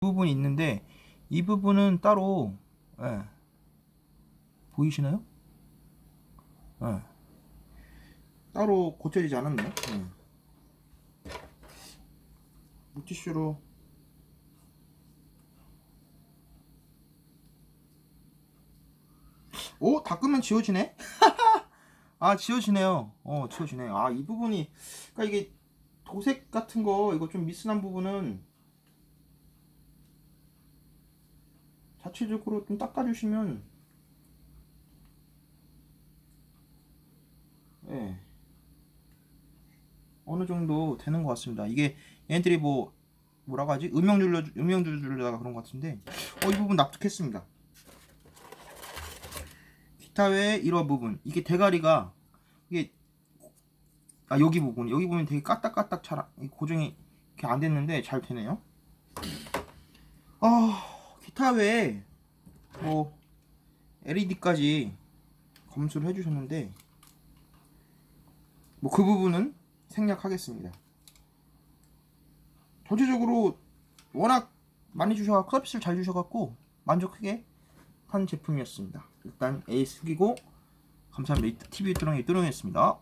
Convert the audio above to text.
부분이 있는데 이 부분은 따로 예. 보이시나요? 예. 따로 고쳐지지 않았네요. 예. 물티슈로 오 닦으면 지워지네? 아 지워지네요. 어 지워지네요. 아이 부분이 그러니까 이게 도색 같은 거 이거 좀 미스난 부분은 자체적으로 좀 닦아주시면 예 어느 정도 되는 것 같습니다. 이게 얘네들이 뭐 뭐라고 하지 음영 눌러 음영 주려다가 그런 것 같은데 어 이 부분 납득했습니다. 기타 외에 이런 부분 이게 대가리가 이게 아 여기 부분 여기 보면 되게 까딱까딱 잘 안- 고정이 이렇게 안 됐는데 잘 되네요. 아기 타 외에 뭐 LED까지 검수를 해주셨는데 뭐 그 부분은 생략하겠습니다. 전체적으로 워낙 많이 주셔갖고 서비스를 잘 주셔갖고 만족하게 한 제품이었습니다. 일단 A 숙이고 감사합니다. TV 뚜렁이 뚜렁이었습니다.